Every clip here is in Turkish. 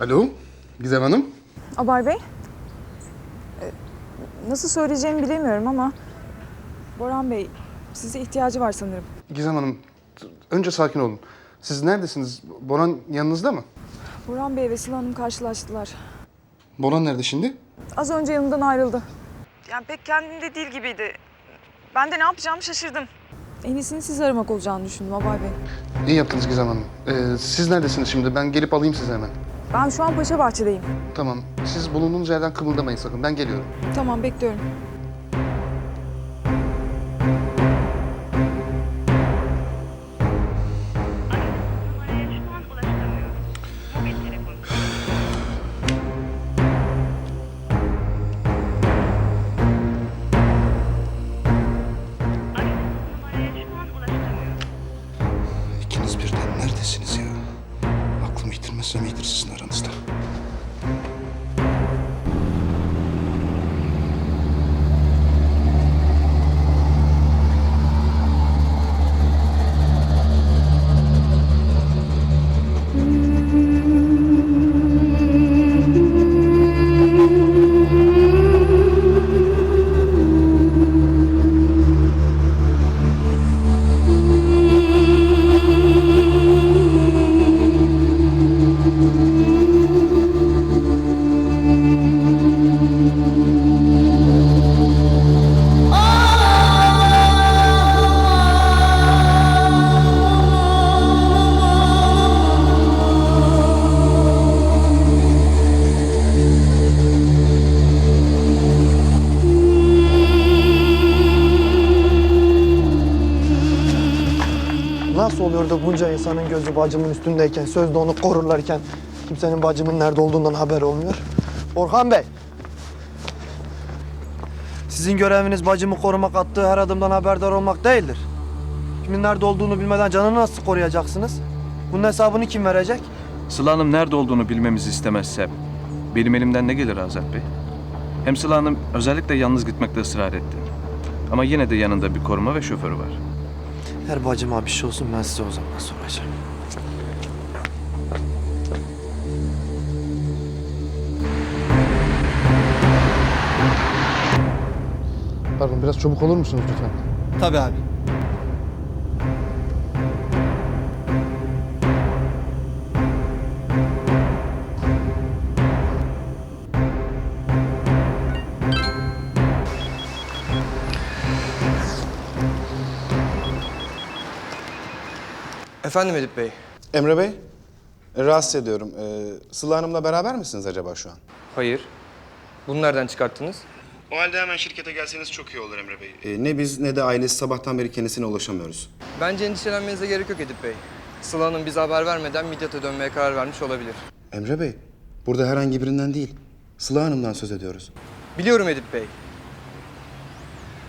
Alo, Gizem Hanım. Abay Bey. Ee, Nasıl söyleyeceğimi bilemiyorum ama... Boran Bey, size ihtiyacı var sanırım. Gizem Hanım, önce sakin olun. Siz neredesiniz? Boran yanınızda mı? Boran Bey ve Sıla Hanım karşılaştılar. Boran nerede şimdi? Az önce yanımdan ayrıldı. Yani pek kendinde değil gibiydi. Ben de ne yapacağımı şaşırdım. En iyisini siz aramak olacağını düşündüm Abay Bey. İyi yaptınız Gizem Hanım. Ee, siz neredesiniz şimdi? Ben gelip alayım sizi hemen. Ben şu an Paşa Bahçe'deyim. Tamam. Siz bulunduğunuz yerden kımıldamayın sakın. Ben geliyorum. Tamam, bekliyorum. Sizin aranızda. Nasıl oluyor da bunca insanın gözü bacımın üstündeyken, sözde onu korurlarken kimsenin bacımın nerede olduğundan haber olmuyor? Orhan Bey! Sizin göreviniz bacımı korumak, attığı her adımdan haberdar olmak değildir. Kimin nerede olduğunu bilmeden canını nasıl koruyacaksınız? Bunun hesabını kim verecek? Sıla Hanım nerede olduğunu bilmemizi istemezse benim elimden ne gelir Azat Bey? Hem Sıla Hanım özellikle yalnız gitmekte ısrar etti. Ama yine de yanında bir koruma ve şoförü var. Her bacıma bir şey olsun ben size o zaman soracağım. Pardon, biraz çabuk olur musunuz lütfen? Tabii abi. Efendim Edip Bey. Emre Bey, e, rahatsız ediyorum. Ee, Sıla Hanım'la beraber misiniz acaba şu an? Hayır. Bunu nereden çıkarttınız? O halde hemen şirkete gelseniz çok iyi olur Emre Bey. Ee, ne biz ne de ailesi sabahtan beri kendisine ulaşamıyoruz. Bence endişelenmenize gerek yok Edip Bey. Sıla Hanım bize haber vermeden Midyat'a dönmeye karar vermiş olabilir. Emre Bey, burada herhangi birinden değil, Sıla Hanım'dan söz ediyoruz. Biliyorum Edip Bey.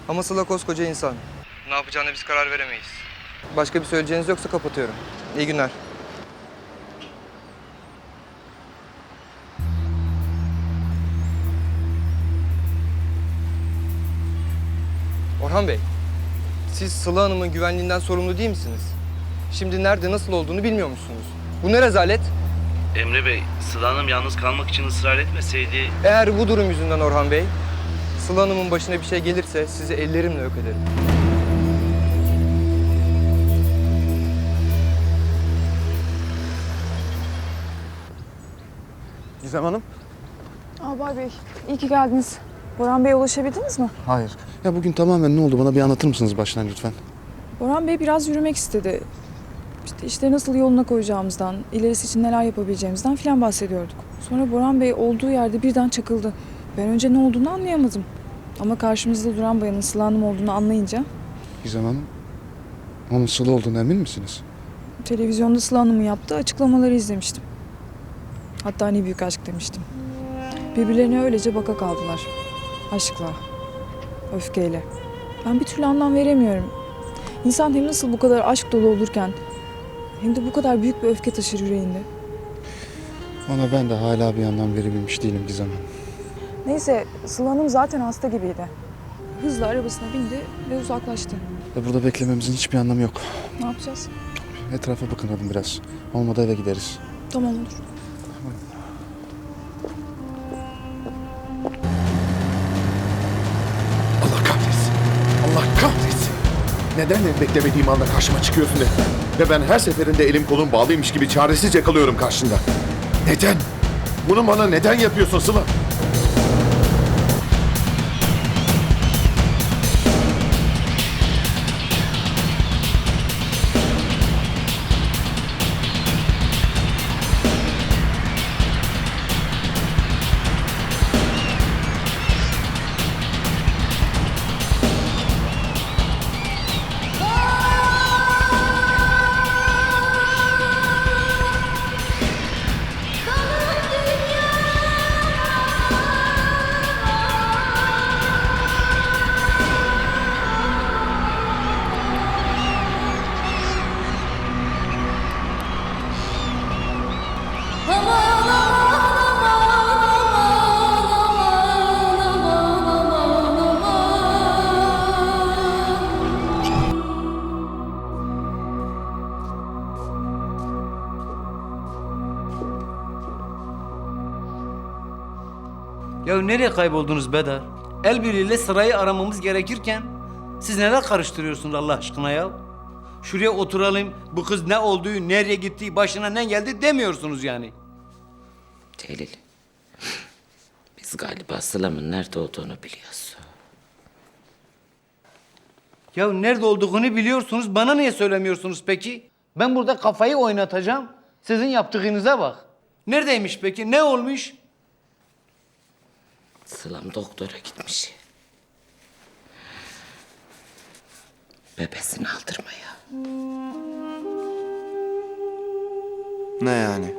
Ama Sıla koskoca insan. Ne yapacağına biz karar veremeyiz. Başka bir söyleyeceğiniz yoksa kapatıyorum. İyi günler. Orhan Bey, siz Sıla Hanım'ın güvenliğinden sorumlu değil misiniz? Şimdi nerede nasıl olduğunu bilmiyormuşsunuz. Bu ne rezalet? Emre Bey, Sıla Hanım yalnız kalmak için ısrar etmeseydi... Eğer bu durum yüzünden Orhan Bey, Sıla Hanım'ın başına bir şey gelirse sizi ellerimle yok ederim. Gizem Hanım? Abay Bey, iyi ki geldiniz. Boran Bey'e ulaşabildiniz mi? Hayır. Ya bugün tamamen ne oldu? Bana bir anlatır mısınız baştan lütfen? Boran Bey biraz yürümek istedi. İşte işleri nasıl yoluna koyacağımızdan, ilerisi için neler yapabileceğimizden filan bahsediyorduk. Sonra Boran Bey olduğu yerde birden çakıldı. Ben önce ne olduğunu anlayamadım. Ama karşımızda duran bayanın Sıla Hanım olduğunu anlayınca Gizem Hanım, onun Sıla olduğunu emin misiniz? televizyonda Sıla Hanım'ın yaptığı açıklamaları izlemiştim. Hatta ne büyük aşk demiştim. Birbirlerine öylece baka kaldılar. Aşkla, öfkeyle. Ben bir türlü anlam veremiyorum. İnsan hem nasıl bu kadar aşk dolu olurken hem de bu kadar büyük bir öfke taşır yüreğinde. Ona ben de hala bir anlam verebilmiş değilim Gizem Hanım. Neyse Sıla Hanım zaten hasta gibiydi. Hızla arabasına bindi ve uzaklaştı. Ve burada beklememizin hiçbir anlamı yok. Ne yapacağız? Etrafa bakınalım biraz. Olmadı eve gideriz. Tamam olur. Allah kahretsin. Allah kahretsin. Neden hep beklemediğim anda karşıma çıkıyorsun Defne? Ve ben her seferinde elim kolum bağlıymış gibi çaresizce kalıyorum karşında. Neden? Bunu bana neden yapıyorsun Sıla? Nereye kayboldunuz Bedar? El birliğiyle sırayı aramamız gerekirken siz neler karıştırıyorsunuz Allah aşkına ya? Şuraya oturalım, bu kız ne olduğu, nereye gittiği, başına ne geldi demiyorsunuz yani. Celil. Biz galiba Sıla'mın nerede olduğunu biliyoruz. Ya nerede olduğunu biliyorsunuz, bana niye söylemiyorsunuz peki? Ben burada kafayı oynatacağım, sizin yaptığınıza bak. Neredeymiş peki, ne olmuş? Sılam doktora gitmiş. Bebesini aldırmaya. Ne yani?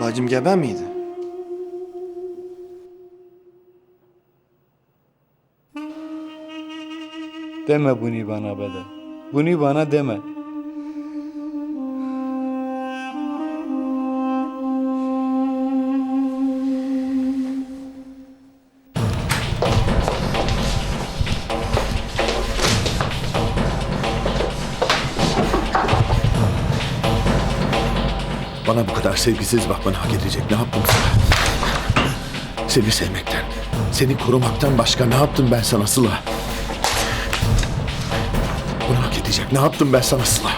Bacım gebe miydi? Deme bunu bana Bedar. Bunu bana deme. Bana bu kadar sevgisiz bakmanı hak edecek ne yaptım sana? Seni sevmekten, seni korumaktan başka ne yaptım ben sana Sıla? Bunu hak edecek ne yaptım ben sana Sıla?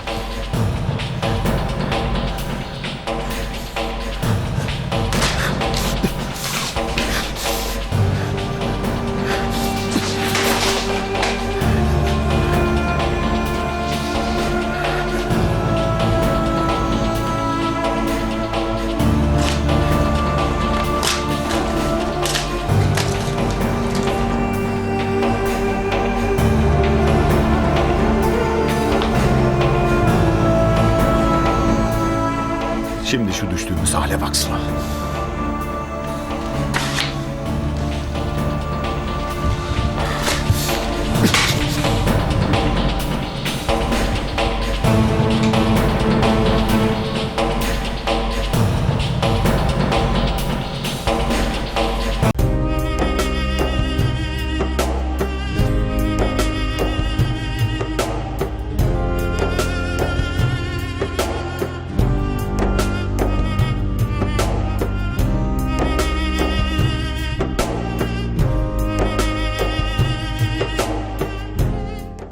Şu düştüğümüz hale bak Sıla.